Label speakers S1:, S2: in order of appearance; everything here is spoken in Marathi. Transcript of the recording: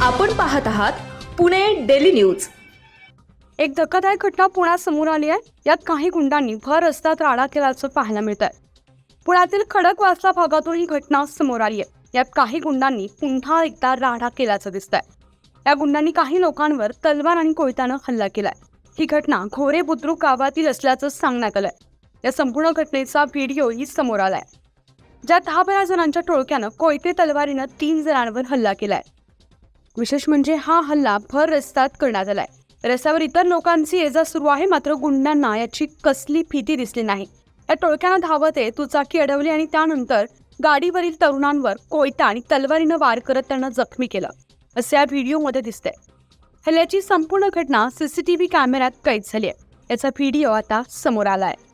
S1: आपण पाहत आहात पुणे डेली न्यूज.
S2: एक धक्कादायक घटना पुण्यात समोर आली आहे. यात काही गुंडांनी भर रस्त्यात राडा केल्याचं पाहायला मिळत आहे पुण्यातील खडकवासला भागातून ही घटना समोर आली आहे. यात काही गुंडांनी पुन्हा एकदा राडा केल्याचं दिसत आहे या गुंडांनी काही लोकांवर तलवार आणि कोयत्यानं हल्ला केलाय. ही घटना घोरे बुद्रुक गावातील असल्याचं सांगण्यात आलंय. या संपूर्ण घटनेचा व्हिडिओही समोर आलाय. ज्यात दहा बारा जणांच्या टोळक्यानं कोयते तलवारीनं तीन जणांवर हल्ला केलाय. विशेष म्हणजे हा हल्ला भर रस्त्यात करण्यात आलाय. रस्त्यावर इतर लोकांची ये जा सुरू आहे मात्र गुंडांना याची कसली भीती दिसली नाही. या टोळक्यानं धावत आहे दुचाकी अडवली आणि त्यानंतर गाडीवरील तरुणांवर कोयता आणि तलवारीनं वार करत त्यांना जखमी केलं. असं या व्हिडिओमध्ये दिसतंय. हल्ल्याची संपूर्ण घटना सीसीटीव्ही कॅमेऱ्यात कैद झाली आहे. याचा व्हिडिओ आता समोर आला आहे